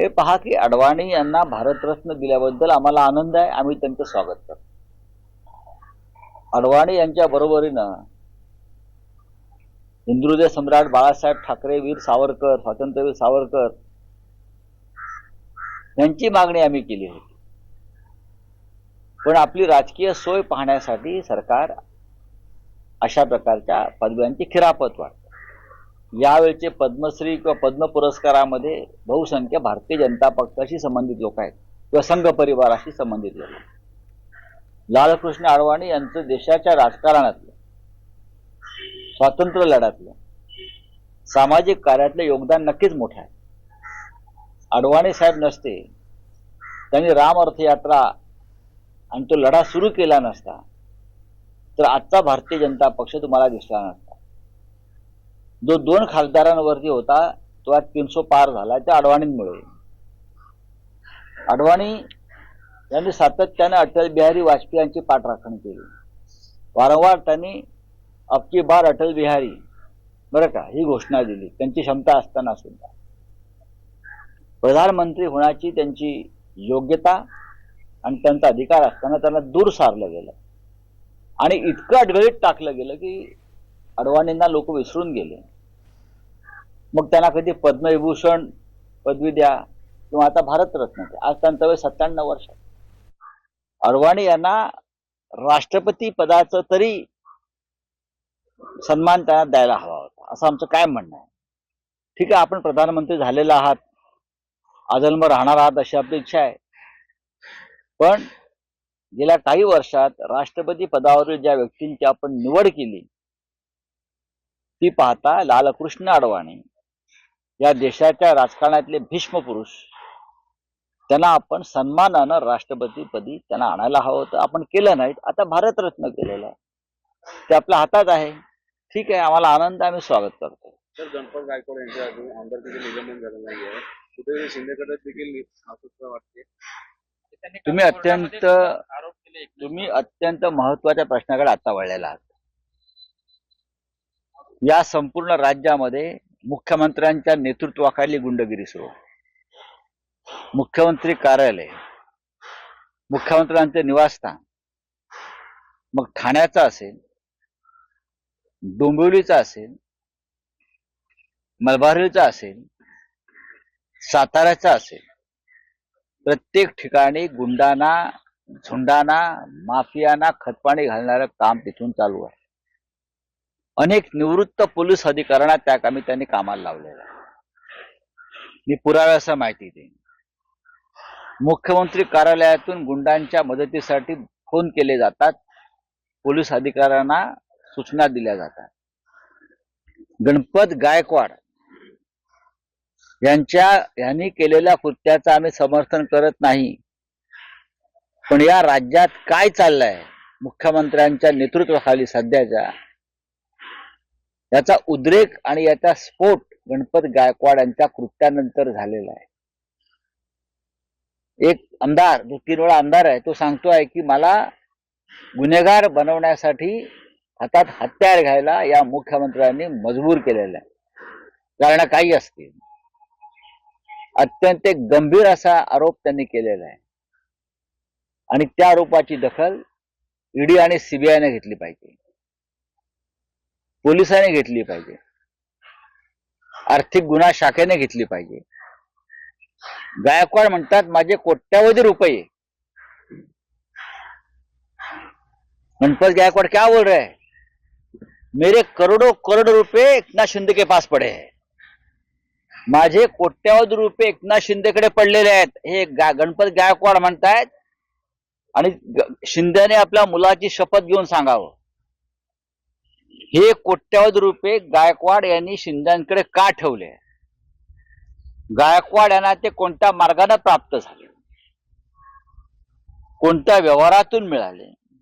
हे पहा की अडवाणी यांना भारतरत्न दिल्याबद्दल आम्हाला आनंद आहे आम्ही त्यांचं स्वागत करतो. अडवाणी यांच्या बरोबरीनं हिंदुदय सम्राट बाळासाहेब ठाकरे वीर सावरकर स्वातंत्र्यवीर सावरकर यांची मागणी आम्ही केली होती. पण आपली राजकीय सोय पाहण्यासाठी सरकार अशा प्रकारच्या पदव्यांची खिरापत वाटतं यावेळचे पद्मश्री किंवा पद्म पुरस्कारामध्ये बहुसंख्य भारतीय जनता पक्षाशी संबंधित लोक आहेत किंवा संघ परिवाराशी संबंधित लोक आहेत. लालकृष्ण अडवाणी यांचं देशाच्या राजकारणातलं स्वातंत्र्य लढ्यातलं सामाजिक कार्यातलं योगदान नक्कीच मोठं आहे अडवाणी साहेब नसते त्यांनी राम अर्थयात्रा आणि तो लढा सुरू केला नसता तर आजचा भारतीय जनता पक्ष तुम्हाला दिसला नसता जो दोन खासदारांवरती होता तो आज तीनशे पार झाला. त्या अडवाणींमुळे अडवाणी यांनी सातत्याने अटल बिहारी वाजपेयी यांची पाठराखण केली. वारंवार त्यांनी अबकी बार अटल बिहारी बरं का ही घोषणा दिली. त्यांची क्षमता असताना सुद्धा. प्रधानमंत्री होण्याची त्यांची योग्यता आणि त्यांचा अधिकार असताना त्यांना दूर सारलं गेलं. आणि इतकं अडगळीत टाकलं गेलं की अडवाणींना लोक विसरून गेले. मग त्यांना कधी पद्मविभूषण पदवी द्या किंवा आता भारतरत्न द्या. आज त्यांचं वय सत्त्याण्णव वर्ष आहे. अडवाणी यांना राष्ट्रपती पदाचं तरी सन्मान त्यांना द्यायला हवा होता. असं आमचं काय म्हणणं आहे? ठीक आहे आपण प्रधानमंत्री झालेला आहात. आजन्म राहणार आहात अशी आपली इच्छा आहे. पण गेल्या काही वर्षात राष्ट्रपती पदावरील ज्या व्यक्तींची आपण निवड केली ती पाहता लालकृष्ण अडवाणी. या देशाच्या राजकारणातले भीष्म पुरुष त्यांना आपण सन्मानानं राष्ट्रपतीपदी त्यांना आणायला हवं होतं. आपण केलं नाही आता भारतरत्न केलेलं आहे. ते आपल्या हातात आहे. ठीक आहे आम्हाला आनंद आहे, आम्ही स्वागत करतो. तर गणपत गायकवाड यांच्या अजून आमदारकीचे निलंबन झालं नाहीये. कुठेतरी शिंदेकडे देखील वाटते. तुम्ही अत्यंत तुम्ही अत्यंत महत्त्वाच्या प्रश्नाकडे आता वळलेला आहात. या संपूर्ण राज्यामध्ये मुख्यमंत्र्यांच्या नेतृत्वाखाली गुंडगिरी सुरू. मुख्यमंत्री कार्यालय मुख्यमंत्र्यांचे निवासस्थान मग ठाण्याचं असेल डोंबिवलीचा असेल मलबारीचा असेल साताऱ्याचा असेल प्रत्येक ठिकाणी गुंडांना झुंडांना माफियांना खतपाणी घालणारं काम तिथून चालू आहे. अनेक निवृत्त पोलीस अधिकाऱ्यांना त्या कामी त्यांनी कामाला लावलेलं आहे. मी पुराव्यासह माहिती देईन. मुख्यमंत्री कार्यालयातून गुंडांच्या मदतीसाठी फोन केले जातात. पोलीस अधिकाऱ्यांना सूचना दिल्या जातात. गणपत गायकवाड यांच्या यांनी केलेल्या कृत्याचं आम्ही समर्थन करत नाही. पण या राज्यात काय चाललंय? मुख्यमंत्र्यांच्या नेतृत्वाखाली सध्याच्या याचा उद्रेक आणि याचा स्फोट गणपत गायकवाड यांच्या कृत्यानंतर झालेला आहे. एक आमदार जो तीन वेळा आमदार आहे तो सांगतोय की मला गुन्हेगार बनवण्यासाठी हातात हत्यार घ्यायला या मुख्यमंत्र्यांनी मजबूर केलेलं आहे. कारण काही असतील. अत्यंत एक गंभीर असा आरोप त्यांनी केलेला आहे. आणि त्या आरोपाची दखल ईडी आणि सीबीआयने घेतली पाहिजे. पोलिसाने घेतली पाहिजे. आर्थिक गुन्हा शाखेने घेतली पाहिजे. गायकवाड म्हणतात माझे कोट्यावधी रुपये. गणपत गायकवाड क्या बोल रहे हैं? मेरे करोडो करोड रुपये एकनाथ शिंदे के पास पडे माझे कोट्यावधी रुपये एकनाथ शिंदेकडे पडलेले आहेत. हे गा- गणपत गायकवाड म्हणतायत आणि ग- शिंदेने आपल्या मुलाची शपथ घेऊन सांगावं. हे कोट्यावधी रुपये गायकवाड यांनी शिंद्यांकडे का ठेवले? गायकवाड यांना ते कोणत्या मार्गाने प्राप्त झाले? कोणत्या व्यवहारातून मिळाले?